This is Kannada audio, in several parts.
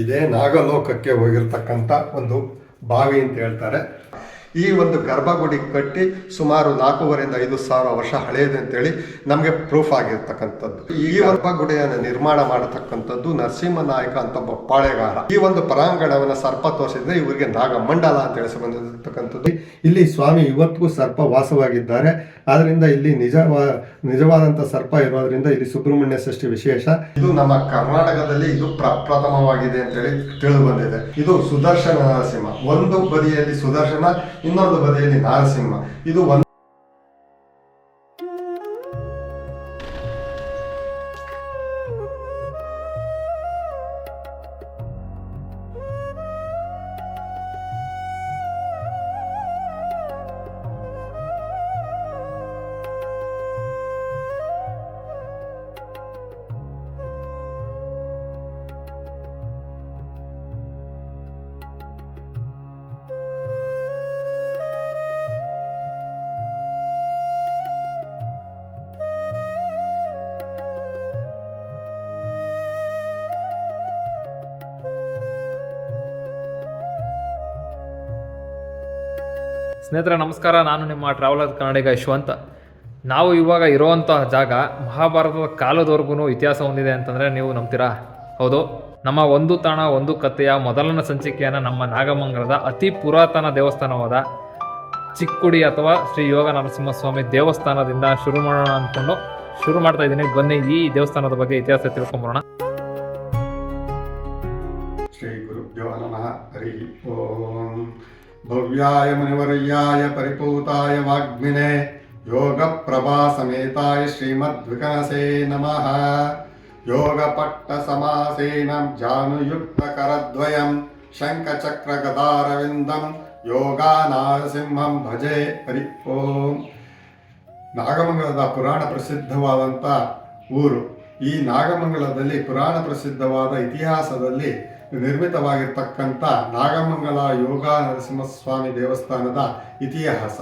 ಇದೇ ನಾಗಲೋಕಕ್ಕೆ ಹೋಗಿರ್ತಕ್ಕಂಥ ಒಂದು ಬಾವಿ ಅಂತ ಹೇಳ್ತಾರೆ. ಈ ಒಂದು ಗರ್ಭಗುಡಿ ಕಟ್ಟಿ ಸುಮಾರು ನಾಲ್ಕೂವರೆಯಿಂದ ಐದು ಸಾವಿರ ವರ್ಷ ಹಳೆಯದು ಅಂತೇಳಿ ನಮಗೆ ಪ್ರೂಫ್ ಆಗಿರ್ತಕ್ಕಂಥದ್ದು. ಈ ಗರ್ಭಗುಡಿಯನ್ನು ನಿರ್ಮಾಣ ಮಾಡತಕ್ಕಂಥದ್ದು ನರಸಿಂಹನಾಯಕ ಅಂತ ಒಬ್ಬ ಪಾಳೆಗಾರ. ಈ ಒಂದು ಪರಾಂಗಣವನ್ನು ಸರ್ಪ ತೋರಿಸಿದ್ರೆ ಇವರಿಗೆ ನಾಗಮಂಡಲ ಅಂತ ಹೇಳಿ ಬಂದಿರತಕ್ಕಂಥದ್ದು. ಇಲ್ಲಿ ಸ್ವಾಮಿ ಇವತ್ತಿಗೂ ಸರ್ಪ ವಾಸವಾಗಿದ್ದಾರೆ. ಆದ್ರಿಂದ ಇಲ್ಲಿ ನಿಜವಾದ ನಿಜವಾದಂತ ಸರ್ಪ ಇರೋದ್ರಿಂದ ಇಲ್ಲಿ ಸುಬ್ರಹ್ಮಣ್ಯ ಷಷ್ಠಿ ವಿಶೇಷ. ಇದು ನಮ್ಮ ಕರ್ನಾಟಕದಲ್ಲಿ ಇದು ಪ್ರಪ್ರಥಮವಾಗಿದೆ ಅಂತೇಳಿ ತಿಳಿದು ಬಂದಿದೆ. ಇದು ಸುದರ್ಶನ ನರಸಿಂಹ. ಒಂದು ಬದಿಯಲ್ಲಿ ಸುದರ್ಶನ ಇನ್ನೊಂದು ಬದಿಯಲ್ಲಿ ನಾರಸಿಂಹ ಇದು ಒಂದು ಸ್ನೇಹಿತರೆ, ನಮಸ್ಕಾರ. ನಾನು ನಿಮ್ಮ ಟ್ರಾವೆಲರ್ ಕನ್ನಡಿಗ ಯಶವಂತ ನಾವು ಇವಾಗ ಇರೋವಂಥ ಜಾಗ ಮಹಾಭಾರತದ ಕಾಲದವರೆಗೂ ಇತಿಹಾಸ ಹೊಂದಿದೆ ಅಂತಂದರೆ ನೀವು ನಂಬ್ತೀರಾ? ಹೌದು. ನಮ್ಮ ಒಂದು ತಾಣ, ಒಂದು ಕಥೆಯ ಮೊದಲನ ಸಂಚಿಕೆಯನ್ನು ನಮ್ಮ ನಾಗಮಂಗಲದ ಅತಿ ಪುರಾತನ ದೇವಸ್ಥಾನವಾದ ಚಿಕ್ಕುಡಿ ಅಥವಾ ಶ್ರೀ ಯೋಗ ನರಸಿಂಹಸ್ವಾಮಿ ದೇವಸ್ಥಾನದಿಂದ ಶುರು ಮಾಡೋಣ ಅಂದ್ಕೊಂಡು ಶುರು ಮಾಡ್ತಾ ಇದ್ದೀನಿ. ಬನ್ನಿ, ಈ ದೇವಸ್ಥಾನದ ಬಗ್ಗೆ ಇತಿಹಾಸ ತಿಳ್ಕೊಂಬರೋಣ. ಶ್ರೀ ಗುರುಭ್ಯೋ ನಮಃ. ಹರಿ ಓಂ. ಭವ್ಯಾಯ ಮುನಿವರ್ಯಾಯ ಪರಿಪೂತಾಯ ವಾಗ್ಮಿನೆ ಯೋಗ ಪ್ರಭಾ ಸಮೇತಾಯ ಶ್ರೀಮದ್ವಿಕನಸೇ ನಮಃ ಯೋಗ ಪಟ್ಟ ಸಮಾಸೇನ ಜಾನುಯುಕ್ತ ಕರದ್ವಯಂ ಶಂಖಚಕ್ರ ಗದಾರವಿಂದಂ ಯೋಗಾ ನಾರಸಿಂಹಂ ಭಜೆ ಹರಿ ನಾಗಮಂಗಲದ ಪುರಾಣ ಪ್ರಸಿದ್ಧವಾದಂಥ ಊರು. ಈ ನಾಗಮಂಗಲದಲ್ಲಿ ಪುರಾಣ ಪ್ರಸಿದ್ಧವಾದ ಇತಿಹಾಸದಲ್ಲಿ ನಿರ್ಮಿತವಾಗಿರ್ತಕ್ಕಂಥ ನಾಗಮಂಗಲ ಯೋಗ ನರಸಿಂಹಸ್ವಾಮಿ ದೇವಸ್ಥಾನದ ಇತಿಹಾಸ.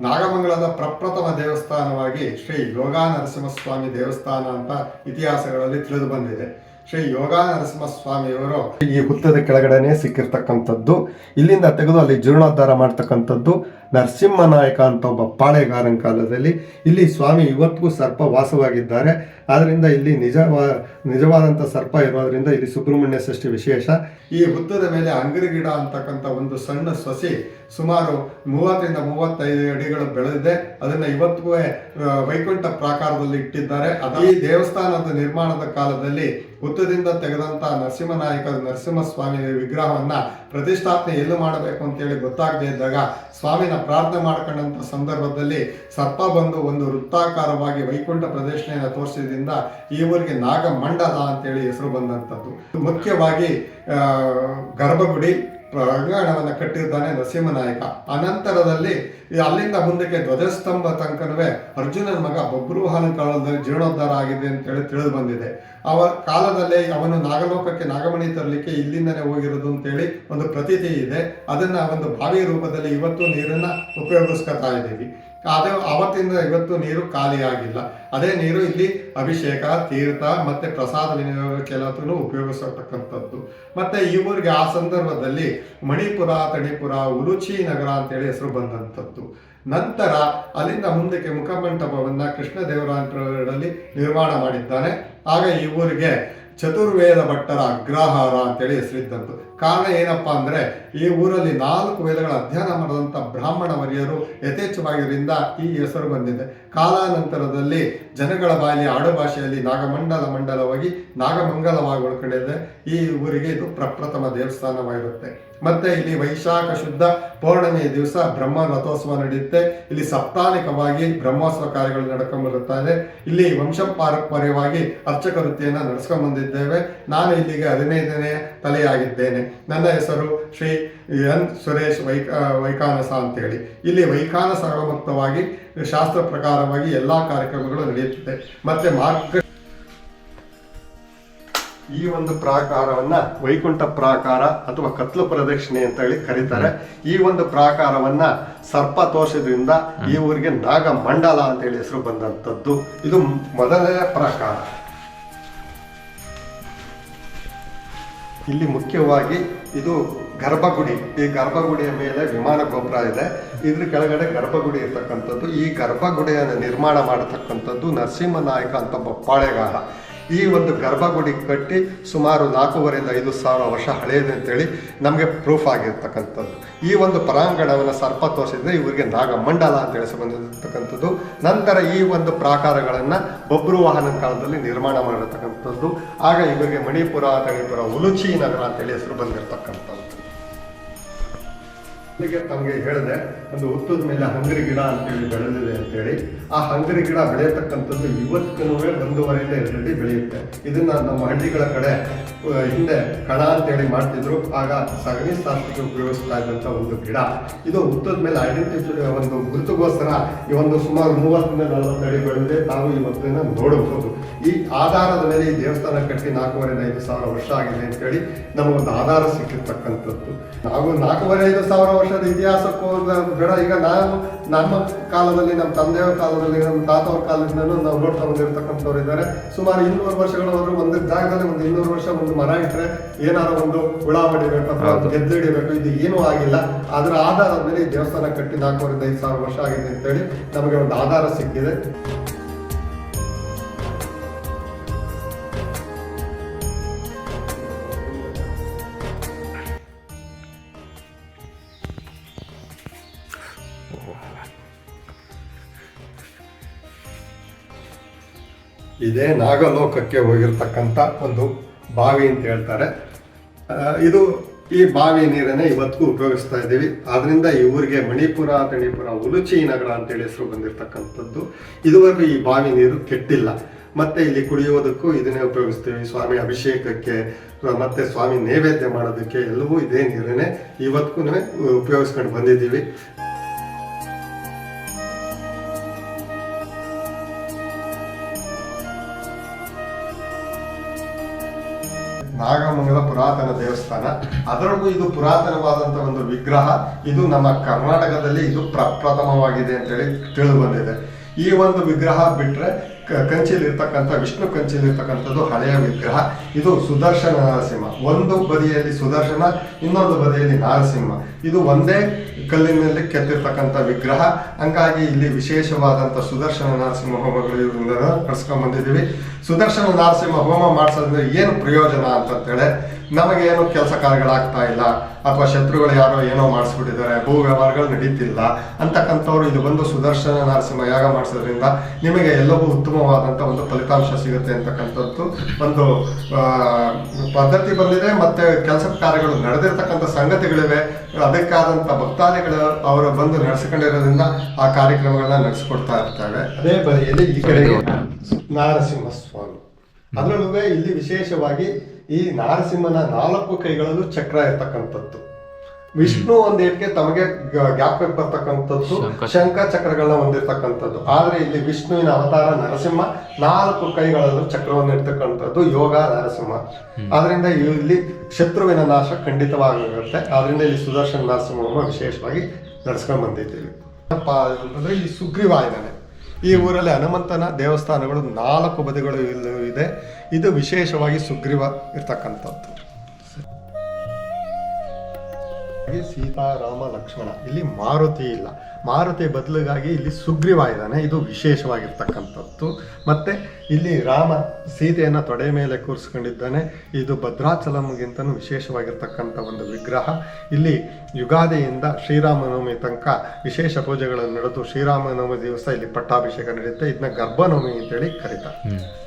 ನಾಗಮಂಗಲದ ಪ್ರಪ್ರಥಮ ದೇವಸ್ಥಾನವಾಗಿ ಶ್ರೀ ಯೋಗ ನರಸಿಂಹಸ್ವಾಮಿ ದೇವಸ್ಥಾನ ಅಂತ ಇತಿಹಾಸಗಳಲ್ಲಿ ತಿಳಿದು ಬಂದಿದೆ. ಶ್ರೀ ಯೋಗ ನರಸಿಂಹಸ್ವಾಮಿಯವರು ಈ ಹುತ್ತದ ಕೆಳಗಡೆನೆ ಸಿಕ್ಕಿರ್ತಕ್ಕಂಥದ್ದು, ಇಲ್ಲಿಂದ ತೆಗೆದು ಅಲ್ಲಿ ಜೀರ್ಣೋದ್ಧಾರ ಮಾಡ್ತಕ್ಕಂಥದ್ದು ನರಸಿಂಹನಾಯಕ ಅಂತ ಒಬ್ಬ ಪಾಳೆಗಾರನ ಕಾಲದಲ್ಲಿ. ಇಲ್ಲಿ ಸ್ವಾಮಿ ಇವತ್ತಿಗೂ ಸರ್ಪ ವಾಸವಾಗಿದ್ದಾರೆ. ಆದ್ದರಿಂದ ಇಲ್ಲಿ ನಿಜವಾ, ನಿಜವಾದಂಥ ಸರ್ಪ ಇರೋದ್ರಿಂದ ಇಲ್ಲಿ ಸುಬ್ರಹ್ಮಣ್ಯ ಷಷ್ಠಿ ವಿಶೇಷ. ಈ ಹುತ್ತದ ಮೇಲೆ ಅಂಗರಿ ಗಿಡ ಅಂತಕ್ಕಂಥ ಒಂದು ಸಣ್ಣ ಸಸಿ ಸುಮಾರು ಮೂವತ್ತರಿಂದ ಮೂವತ್ತೈದು ಅಡಿಗಳು ಬೆಳೆದಿದೆ. ಅದನ್ನು ಇವತ್ತಿಗೂ ವೈಕುಂಠ ಪ್ರಾಕಾರದಲ್ಲಿ ಇಟ್ಟಿದ್ದಾರೆ. ಅದು ಈ ದೇವಸ್ಥಾನದ ನಿರ್ಮಾಣದ ಕಾಲದಲ್ಲಿ ಹುತ್ತದಿಂದ ತೆಗೆದಂತ ನರಸಿಂಹನಾಯಕ ನರಸಿಂಹಸ್ವಾಮಿ ವಿಗ್ರಹವನ್ನ ಪ್ರತಿಷ್ಠಾಪನೆ ಎಲ್ಲಿ ಮಾಡಬೇಕು ಅಂತೇಳಿ ಗೊತ್ತಾಗದೆ ಇದ್ದಾಗ ಸ್ವಾಮಿನ ಪ್ರಾರ್ಥನೆ ಮಾಡ್ಕೊಂಡಂತ ಸಂದರ್ಭದಲ್ಲಿ ಸರ್ಪ ಬಂದು ಒಂದು ವೃತ್ತಾಕಾರವಾಗಿ ವೈಕುಂಠ ಪ್ರದಕ್ಷಿಣೆಯನ್ನು ತೋರಿಸಿದ್ರಿಂದ ಈ ಊರಿಗೆ ನಾಗಮಂಡಲ ಅಂತೇಳಿ ಹೆಸರು ಬಂದಂಥದ್ದು ಮುಖ್ಯವಾಗಿ ಗರ್ಭಗುಡಿ ಪ್ರಾಂಗಣವನ್ನು ಕಟ್ಟಿದ್ದಾನೆ ನರಸಿಂಹನಾಯಕ ಅನಂತರದಲ್ಲಿ ಅಲ್ಲಿಂದ ಮುಂದಕ್ಕೆ ಧ್ವಜಸ್ತಂಭ ತನಕನೂ ಅರ್ಜುನನ ಮಗ ಬಬ್ರುವಾಹನ ಕಾಲದಲ್ಲಿ ಜೀರ್ಣೋದ್ಧಾರ ಆಗಿದೆ ಅಂತೇಳಿ ತಿಳಿದು ಬಂದಿದೆ. ಅವ ಕಾಲದಲ್ಲೇ ಅವನು ನಾಗಲೋಕಕ್ಕೆ ನಾಗಮಣಿ ತರಲಿಕ್ಕೆ ಇಲ್ಲಿಂದನೇ ಹೋಗಿರೋದು ಅಂತೇಳಿ ಒಂದು ಪ್ರತೀತಿ ಇದೆ. ಅದನ್ನ ಒಂದು ಬಾವಿ ರೂಪದಲ್ಲಿ ಇವತ್ತು ನೀರನ್ನ ಉಪಯೋಗಿಸ್ಕೊತಾ ಇದ್ದೀವಿ. ಅದು ಅವತ್ತಿಂದ ಇವತ್ತು ನೀರು ಖಾಲಿಯಾಗಿಲ್ಲ. ಅದೇ ನೀರು ಇಲ್ಲಿ ಅಭಿಷೇಕ, ತೀರ್ಥ ಮತ್ತೆ ಪ್ರಸಾದ ವಿನಿಯೋಗಕ್ಕೆಲ್ಲದನ್ನು ಉಪಯೋಗಿಸತಕ್ಕಂಥದ್ದು. ಮತ್ತೆ ಈ ಊರಿಗೆ ಆ ಸಂದರ್ಭದಲ್ಲಿ ಮಣಿಪುರ, ತಣಿಪುರ, ಉಲುಚಿ ನಗರ ಅಂತೇಳಿ ಹೆಸರು ಬಂದಂಥದ್ದು. ನಂತರ ಅಲ್ಲಿಂದ ಮುಂದಕ್ಕೆ ಮುಖಮಂಟಪವನ್ನ ಕೃಷ್ಣದೇವರಾಯರಲ್ಲಿ ನಿರ್ಮಾಣ ಮಾಡಿದ್ದಾನೆ. ಆಗ ಈ ಊರಿಗೆ ಚತುರ್ವೇದ ಭಟ್ಟರ ಅಗ್ರಹಾರ ಅಂತೇಳಿ ಹೆಸರಿದ್ದಂತು ಕಾರಣ ಏನಪ್ಪ ಅಂದರೆ ಈ ಊರಲ್ಲಿ ನಾಲ್ಕು ವೇದಗಳ ಅಧ್ಯಯನ ಮಾಡಿದಂಥ ಬ್ರಾಹ್ಮಣ ವರಿಯರು ಯಥೇಚ್ಛವಾಗಿದ್ದರಿಂದ ಈ ಹೆಸರು ಬಂದಿದೆ. ಕಾಲಾನಂತರದಲ್ಲಿ ಜನಗಳ ಬಾಯಲ್ಲಿ ಆಡುಭಾಷೆಯಲ್ಲಿ ನಾಗಮಂಡಲ ಮಂಡಲವಾಗಿ ನಾಗಮಂಗಲವಾಗಿ ಉಳ್ಕೊಂಡಿದೆ. ಈ ಊರಿಗೆ ಇದು ಪ್ರಪ್ರಥಮ ದೇವಸ್ಥಾನವಾಗಿರುತ್ತೆ. ಮತ್ತೆ ಇಲ್ಲಿ ವೈಶಾಖ ಶುದ್ಧ ಪೌರ್ಣಮಿ ದಿವಸ ಬ್ರಹ್ಮ ರಥೋತ್ಸವ ನಡೆಯುತ್ತೆ. ಇಲ್ಲಿ ಸಪ್ತಾನಿಕವಾಗಿ ಬ್ರಹ್ಮೋತ್ಸವ ಕಾರ್ಯಗಳು ನಡ್ಕೊಂಡ್ಬರುತ್ತಾ ಇಲ್ಲಿ ವಂಶ ಪಾರಂಪರ್ಯವಾಗಿ ಅರ್ಚಕ ವೃತ್ತಿಯನ್ನು ನಡೆಸ್ಕೊಂಡ್ಬಂದಿದ್ದೇವೆ ನಾನು ಇಲ್ಲಿಗೆ ಹದಿನೈದನೇ ತಲೆಯಾಗಿದ್ದೇನೆ. ನನ್ನ ಹೆಸರು ಶ್ರೀ ಎನ್ ಸುರೇಶ್ ವೈಕ ವೈಕಾನಸ ಅಂತೇಳಿ. ಇಲ್ಲಿ ವೈಖಾನ ಮುಕ್ತವಾಗಿ ಶಾಸ್ತ್ರ ಪ್ರಕಾರವಾಗಿ ಎಲ್ಲ ಕಾರ್ಯಕ್ರಮಗಳು ನಡೆಯುತ್ತದೆ. ಮತ್ತೆ ಮಾರ್ಗ ಈ ಒಂದು ಪ್ರಾಕಾರವನ್ನ ವೈಕುಂಠ ಪ್ರಾಕಾರ ಅಥವಾ ಕತ್ಲು ಪ್ರದಕ್ಷಿಣೆ ಅಂತ ಹೇಳಿ ಕರೀತಾರೆ. ಈ ಒಂದು ಪ್ರಾಕಾರವನ್ನ ಸರ್ಪ ತೋಷದಿಂದ ಈ ಊರಿಗೆ ನಾಗಮಂಡಲ ಅಂತ ಹೇಳಿ ಹೆಸರು ಬಂದಂಥದ್ದು. ಇದು ಮೊದಲನೇ ಪ್ರಾಕಾರ. ಇಲ್ಲಿ ಮುಖ್ಯವಾಗಿ ಇದು ಗರ್ಭಗುಡಿ. ಈ ಗರ್ಭಗುಡಿಯ ಮೇಲೆ ವಿಮಾನ ಗೋಪುರ ಇದೆ. ಇದ್ರ ಕೆಳಗಡೆ ಗರ್ಭಗುಡಿ ಇರ್ತಕ್ಕಂಥದ್ದು. ಈ ಗರ್ಭಗುಡಿಯನ್ನು ನಿರ್ಮಾಣ ಮಾಡತಕ್ಕಂಥದ್ದು ನರಸಿಂಹನಾಯಕ ಅಂತ ಒಬ್ಬ ಈ ಒಂದು ಗರ್ಭಗುಡಿ ಕಟ್ಟಿ ಸುಮಾರು ನಾಲ್ಕೂವರೆಯಿಂದ ಐದು ಸಾವಿರ ವರ್ಷ ಹಳೆಯದೆ ಅಂತೇಳಿ ನಮಗೆ ಪ್ರೂಫ್ ಆಗಿರ್ತಕ್ಕಂಥದ್ದು. ಈ ಒಂದು ಪರಾಂಗಣವನ್ನು ಸರ್ಪ ತೋರಿಸಿದ್ರೆ ಇವರಿಗೆ ನಾಗಮಂಡಲ ಅಂತ ಹೇಳಿ ಬಂದಿರತಕ್ಕಂಥದ್ದು. ನಂತರ ಈ ಒಂದು ಪ್ರಾಕಾರಗಳನ್ನು ಬಬ್ರು ವಾಹನದ ಕಾಲದಲ್ಲಿ ನಿರ್ಮಾಣ ಮಾಡಿರ್ತಕ್ಕಂಥದ್ದು. ಆಗ ಇವರಿಗೆ ಮಣಿಪುರ, ತಣಿಪುರ, ಉಲುಚಿ ನಗರ ಅಂತೇಳಿ ಹೆಸರು ಬಂದಿರತಕ್ಕಂಥದ್ದು. ತಮಗೆ ಹೇಳಿದೆ ಒಂದು ಹುತ್ತದ ಮೇಲೆ ಹಂಗರಿ ಗಿಡ ಅಂತೇಳಿ ಬೆಳೆದಿದೆ ಅಂತೇಳಿ. ಆ ಹಂಗರಿ ಗಿಡ ಬೆಳೆಯತಕ್ಕಂಥದ್ದು ಇವತ್ತಿಗೂ ಒಂದೂವರೆಯಿಂದ ಎರಡು ಅಡಿ ಬೆಳೆಯುತ್ತೆ. ಇದನ್ನ ನಮ್ಮ ಹಳ್ಳಿಗಳ ಕಡೆ ಹಿಂದೆ ಕಣ ಅಂತೇಳಿ ಮಾಡ್ತಿದ್ರು. ಆಗ ಸಗಣಿ ಸಾಸ್ತಿಗೆ ಉಪಯೋಗಿಸ್ತಾ ಇದ್ದಂಥ ಒಂದು ಗಿಡ. ಇದು ಹುತ್ತದ ಮೇಲೆ ಐಡೆಂಟಿಫೈ ಒಂದು ಗುರುತುಗೋಸ್ಕರ ಈ ಒಂದು ಸುಮಾರು ಮೂವತ್ತರಿಂದ ನಲವತ್ತು ಅಡಿ ಬೆಳೆದಿದೆ. ತಾವು ಇವತ್ತಿನ ನೋಡಬಹುದು. ಈ ಆಧಾರದ ಮೇಲೆ ಈ ದೇವಸ್ಥಾನ ಕಟ್ಟಿ ನಾಲ್ಕೂವರೆ ಐದು ಸಾವಿರ ವರ್ಷ ಆಗಿದೆ ಅಂತೇಳಿ ನಮಗೊಂದು ಆಧಾರ ಸಿಕ್ಕಿರ್ತಕ್ಕಂಥದ್ದು. ನಾವು ನಾಲ್ಕೂವರೆ ಐದು ಸಾವಿರ ವರ್ಷದ ಇತಿಹಾಸಕ್ಕೂ ಬೇಡ. ಈಗ ನಾವು ನಮ್ಮ ಕಾಲದಲ್ಲಿ ನಮ್ಮ ತಂದೆಯವರ ಕಾಲದಲ್ಲಿ ನಮ್ಮ ತಾತವ್ರ ಕಾಲದಿಂದಲೂ ನಾವು ನೋಡ್ತಾ ಬಂದಿರತಕ್ಕಂಥವ್ರು ಇದ್ದಾರೆ. ಸುಮಾರು ಇನ್ನೂರು ವರ್ಷಗಳವರೆಗೂ ಒಂದು ಜಾಗದಲ್ಲಿ ಒಂದು ಇನ್ನೂರು ವರ್ಷ ಒಂದು ಮರ ಇಟ್ಟರೆ ಏನಾದ್ರು ಒಂದು ಹುಳ ಹೊಡಿಬೇಕು ಅಥವಾ. ಗೆದ್ದು ಹಿಡಿಬೇಕು. ಇದು ಏನೂ ಆಗಿಲ್ಲ. ಅದರ ಆಧಾರದ ಮೇಲೆ ಈ ದೇವಸ್ಥಾನ ಕಟ್ಟಿ ನಾಲ್ಕೂವರೆ ಐದು ಸಾವಿರ ವರ್ಷ ಆಗಿದೆ ಅಂತೇಳಿ ನಮಗೆ ಒಂದು ಆಧಾರ ಸಿಕ್ಕಿದೆ. ಇದೇ ನಾಗಲೋಕಕ್ಕೆ ಹೋಗಿರ್ತಕ್ಕಂಥ ಒಂದು ಬಾವಿ ಅಂತ ಹೇಳ್ತಾರೆ. ಇದು ಈ ಬಾವಿ ನೀರನ್ನೇ ಇವತ್ತಿಗೂ ಉಪಯೋಗಿಸ್ತಾ ಇದ್ದೀವಿ. ಆದ್ರಿಂದ ಈ ಊರಿಗೆ ಮಣಿಪುರ, ತಣಿಪುರ, ಉಲುಚಿ ನಗರ ಅಂತೇಳಿ ಹೆಸರು ಬಂದಿರತಕ್ಕಂಥದ್ದು. ಇದುವರೆಗೂ ಈ ಬಾವಿ ನೀರು ಕೆಟ್ಟಿಲ್ಲ. ಮತ್ತೆ ಇಲ್ಲಿ ಕುಡಿಯೋದಕ್ಕೂ ಇದನ್ನೇ ಉಪಯೋಗಿಸ್ತೀವಿ. ಸ್ವಾಮಿ ಅಭಿಷೇಕಕ್ಕೆ, ಮತ್ತೆ ಸ್ವಾಮಿ ನೈವೇದ್ಯ ಮಾಡೋದಕ್ಕೆ ಎಲ್ಲವೂ ಇದೇ ನೀರನ್ನೇ ಇವತ್ತಿಗೂ ಉಪಯೋಗಿಸ್ಕೊಂಡು ಬಂದಿದ್ದೀವಿ. ನಾಗಮಂಗಲ ಪುರಾತನ ದೇವಸ್ಥಾನ. ಅದರಲ್ಲೂ ಇದು ಪುರಾತನವಾದಂಥ ಒಂದು ವಿಗ್ರಹ. ಇದು ನಮ್ಮ ಕರ್ನಾಟಕದಲ್ಲಿ ಇದು ಪ್ರಪ್ರಥಮವಾಗಿದೆ ಅಂತೇಳಿ ತಿಳಿದು ಬಂದಿದೆ. ಈ ಒಂದು ವಿಗ್ರಹ ಬಿಟ್ರೆ ಕ- ಕಂಚಿಲಿರ್ತಕ್ಕಂಥ ವಿಷ್ಣು ಕಂಚಿಲಿರ್ತಕ್ಕಂಥದ್ದು ಹಳೆಯ ವಿಗ್ರಹ. ಇದು ಸುದರ್ಶನ ನರಸಿಂಹ ಒಂದು ಬದಿಯಲ್ಲಿ ಸುದರ್ಶನ, ಇನ್ನೊಂದು ಬದಿಯಲ್ಲಿ ನರಸಿಂಹ. ಇದು ಒಂದೇ ಕಲ್ಲಿನಲ್ಲಿ ಕೆತ್ತಿರ್ತಕ್ಕಂಥ ವಿಗ್ರಹ. ಹಂಗಾಗಿ ಇಲ್ಲಿ ವಿಶೇಷವಾದಂಥ ಸುದರ್ಶನ ನರಸಿಂಹ ಹೋಮಗಳು ಕರ್ಸ್ಕೊಂಡ್ ಬಂದಿದ್ದೀವಿ ಸುದರ್ಶನ ನರಸಿಂಹ ಹೋಮ ಮಾಡಿಸೋದ್ರಿಂದ ಏನು ಪ್ರಯೋಜನ ಅಂತಂತೇಳಿ ನಮಗೇನು ಕೆಲಸ ಕಾರ್ಯಗಳಾಗ್ತಾ ಇಲ್ಲ ಅಥವಾ ಶತ್ರುಗಳು ಯಾರೋ ಏನೋ ಮಾಡಿಸ್ಬಿಟ್ಟಿದ್ದಾರೆ ಭೂ ವ್ಯವಹಾರಗಳು ನಡೀತಿಲ್ಲ ಅಂತಕ್ಕಂಥವ್ರು ಇದು ಬಂದು ಸುದರ್ಶನ ನರಸಿಂಹ ಯಾಗ ಮಾಡಿಸೋದ್ರಿಂದ ನಿಮಗೆ ಎಲ್ಲವೂ ಉತ್ತಮವಾದಂಥ ಒಂದು ಫಲಿತಾಂಶ ಸಿಗುತ್ತೆ ಅಂತಕ್ಕಂಥದ್ದು ಒಂದು ಆ, ಪದ್ಧತಿ ಬಂದಿದೆ ಮತ್ತೆ ಕೆಲಸ ಕಾರ್ಯಗಳು ನಡೆದಿರ್ತಕ್ಕಂಥ ಸಂಗತಿಗಳಿವೆ. ಅದಕ್ಕಾದಂಥ ಭಕ್ತಾದಿಗಳು ಅವರು ಬಂದು ನಡೆಸಿಕೊಂಡಿರೋದ್ರಿಂದ ಆ ಕಾರ್ಯಕ್ರಮಗಳನ್ನ ನಡೆಸಿಕೊಡ್ತಾ ಇರ್ತವೆ. ಅದೇ ಬದಿಯಲ್ಲಿ ಈ ಕಡೆಗೆ ನಾರಸಿಂಹ ಸ್ವಾಮಿ ಅದರಲ್ಲೂ ಇಲ್ಲಿ ವಿಶೇಷವಾಗಿ ಈ ನಾರಸಿಂಹನ ನಾಲ್ಕು ಕೈಗಳಲ್ಲೂ ಚಕ್ರ ಇರ್ತಕ್ಕಂಥದ್ದು. ವಿಷ್ಣು ಒಂದೇಟ್ಗೆ ತಮಗೆ ಗ್ಯಾಪ್ ಜ್ಞಾಪಕ ಬರ್ತಕ್ಕಂಥದ್ದು ಶಂಖ- ಚಕ್ರಗಳನ್ನ ಹೊಂದಿರತಕ್ಕಂಥದ್ದು. ಆದ್ರೆ ಇಲ್ಲಿ ವಿಷ್ಣುವಿನ ಅವತಾರ ನರಸಿಂಹ ನಾಲ್ಕು ಕೈಗಳಲ್ಲೂ ಚಕ್ರವನ್ನು ಇರ್ತಕ್ಕಂಥದ್ದು ಯೋಗ ನರಸಿಂಹ. ಆದ್ರಿಂದ ಇಲ್ಲಿ ಶತ್ರುವಿನ ನಾಶ ಖಂಡಿತವಾಗಿರುತ್ತೆ ಆದ್ರಿಂದ ಇಲ್ಲಿ ಸುದರ್ಶನ ನರಸಿಂಹವನ್ನು ವಿಶೇಷವಾಗಿ ನಡೆಸ್ಕೊಂಡ್ ಬಂದಿದ್ದೀವಿ. ಅಂದ್ರೆ ಅಂತಂದ್ರೆ ಇಲ್ಲಿ ಸುಗ್ರೀವ ಇದ್ದಾನೆ ಈ ಊರಲ್ಲಿ ಹನುಮಂತನ ದೇವಸ್ಥಾನಗಳು ನಾಲ್ಕು ಬದಿಗಳು ಇದೆ. ಇದು ವಿಶೇಷವಾಗಿ ಸುಗ್ರೀವ ಇರ್ತಕ್ಕಂಥದ್ದು. ಹಾಗೆ ಸೀತಾರಾಮ ಲಕ್ಷ್ಮಣ. ಇಲ್ಲಿ ಮಾರುತಿ ಇಲ್ಲ. ಮಾರುತಿ ಬದಲಿಗಾಗಿ ಇಲ್ಲಿ ಸುಗ್ರೀವ ಇದ್ದಾನೆ. ಇದು ವಿಶೇಷವಾಗಿರ್ತಕ್ಕಂಥದ್ದು. ಮತ್ತೆ ಇಲ್ಲಿ ರಾಮ ಸೀತೆಯನ್ನು ತೊಡೆ ಮೇಲೆ ಕೂರಿಸ್ಕೊಂಡಿದ್ದಾನೆ. ಇದು ಭದ್ರಾಚಲಂಗಿಂತನೂ ವಿಶೇಷವಾಗಿರ್ತಕ್ಕಂಥ ಒಂದು ವಿಗ್ರಹ. ಇಲ್ಲಿ ಯುಗಾದಿಯಿಂದ ಶ್ರೀರಾಮನವಮಿ ತನಕ ವಿಶೇಷ ಪೂಜೆಗಳನ್ನು ನಡೆದು ಶ್ರೀರಾಮನವಮಿ ದಿವಸ ಇಲ್ಲಿ ಪಟ್ಟಾಭಿಷೇಕ ನಡೆಯುತ್ತೆ. ಇದನ್ನ ಗರ್ಭನವಮಿ ಅಂತೇಳಿ ಕರೀತಾರೆ.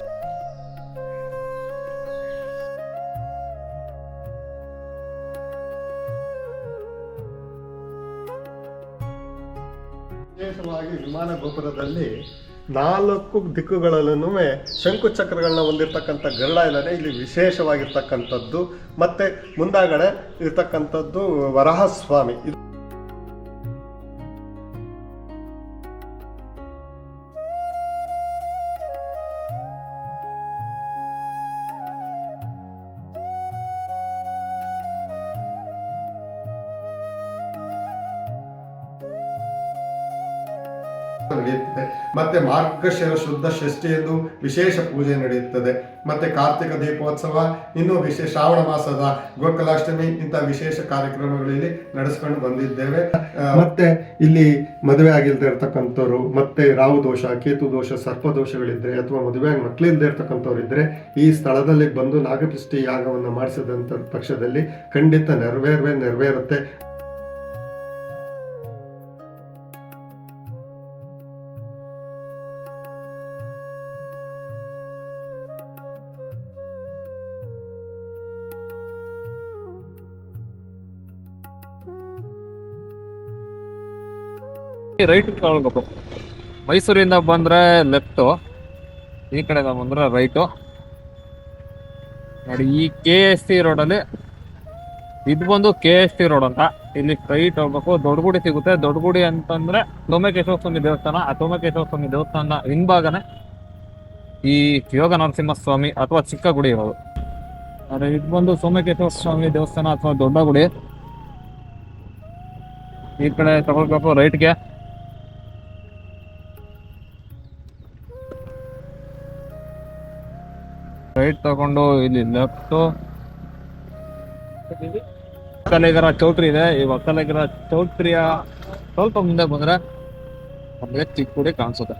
ವಿಶೇಷವಾಗಿ ವಿಮಾನ ಗೋಪುರದಲ್ಲಿ ನಾಲ್ಕು ದಿಕ್ಕುಗಳಲ್ಲೂ ಶಂಕು ಚಕ್ರಗಳನ್ನ ಹೊಂದಿರತಕ್ಕಂಥ ಗರುಡ ಇಲ್ಲದೆ ಇಲ್ಲಿ ವಿಶೇಷವಾಗಿರ್ತಕ್ಕಂಥದ್ದು. ಮತ್ತೆ ಮುಂದಾಗಡೆ ಇರ್ತಕ್ಕಂಥದ್ದು ವರಹಸ್ವಾಮಿ. ನಡೆಯುತ್ತದೆ. ಮತ್ತೆ ಮಾರ್ಗಶಿರ ಶುದ್ಧ ಷಷ್ಠಿ ಎಂದು ವಿಶೇಷ ಪೂಜೆ ನಡೆಯುತ್ತದೆ. ಮತ್ತೆ ಕಾರ್ತಿಕ ದೀಪೋತ್ಸವ, ಇನ್ನು ವಿಶೇಷ ಶ್ರಾವಣ ಮಾಸದ ಗೋಕುಲಾಷ್ಟಮಿ, ಇಂಥ ವಿಶೇಷ ಕಾರ್ಯಕ್ರಮಗಳಲ್ಲಿ ನಡೆಸ್ಕೊಂಡು ಬಂದಿದ್ದೇವೆ. ಮತ್ತೆ ಇಲ್ಲಿ ಮದುವೆ ಆಗಿಲ್ದೇ ಇರ್ತಕ್ಕಂಥವ್ರು, ಮತ್ತೆ ರಾಹು ದೋಷ, ಕೇತು ದೋಷ, ಸರ್ಪ ದೋಷಗಳಿದ್ರೆ ಅಥವಾ ಮದುವೆಯಾಗಿ ಮಕ್ಕಳಿಲ್ಲದೆ ಇರ್ತಕ್ಕಂಥವ್ರು ಇದ್ರೆ ಈ ಸ್ಥಳದಲ್ಲಿ ಬಂದು ನಾಗಪೃಷ್ಟಿ ಯಾಗವನ್ನು ಮಾಡಿಸಿದಂಥ ಪಕ್ಷದಲ್ಲಿ ಖಂಡಿತ ನೆರವೇರ್ವೆ, ನೆರವೇರುತ್ತೆ. ರೈಟ್ ತಗೊಳ್ಬೇಕು ಮೈಸೂರಿಂದ ಬಂದ್ರೆ ಲೆಫ್ಟು ಈ ಕಡೆ ಬಂದ್ರೆ ರೈಟು ನೋಡಿ, ಈ ಕೆ ಎಸ್ ಟಿ ರೋಡಲ್ಲಿ ಇದು ಬಂದು ಕೆ ಎಸ್ ಟಿ ರೋಡ್ ಅಂತ. ಇಲ್ಲಿ ಸ್ಟ್ರೈಟ್ ಹೋಗ್ಬೇಕು. ದೊಡ್ಡಗುಡಿ ಸಿಗುತ್ತೆ. ದೊಡ್ಡಗುಡಿ ಅಂತಂದ್ರೆ ಸೋಮಕೇಶ್ವರ ಸ್ವಾಮಿ ದೇವಸ್ಥಾನ. ಆ ಸೋಮಕೇಶ್ವರ ಸ್ವಾಮಿ ದೇವಸ್ಥಾನ ಹಿಂಭಾಗನೆ ಈ ಯೋಗ ನರಸಿಂಹ ಸ್ವಾಮಿ ಅಥವಾ ಚಿಕ್ಕ ಗುಡಿ ಇರೋದು. ಅದೇ, ಇದು ಬಂದು ಸೋಮಕೇಶ್ವರ ಸ್ವಾಮಿ ದೇವಸ್ಥಾನ ಅಥವಾ ದೊಡ್ಡ ಗುಡಿ ಈ ಕಡೆ ತಗೊಳ್ಬೇಕು ರೈಟ್ಗೆ ರೈಟ್ ತಗೊಂಡು ಇಲ್ಲಿ ಲೆಫ್ಟ್ ಒಕ್ಕಲಿಗರ ಚೌಟ್ರಿ ಇದೆ. ಈ ಒಕ್ಕಲಿಗರ ಚೌಟ್ರಿಯ ಸ್ವಲ್ಪ ಮುಂದೆ ಬಂದ್ರೆ ನಮಗೆ ಚಿಕ್ಕ ಗುಡಿ ಕಾಣಿಸುತ್ತೆ.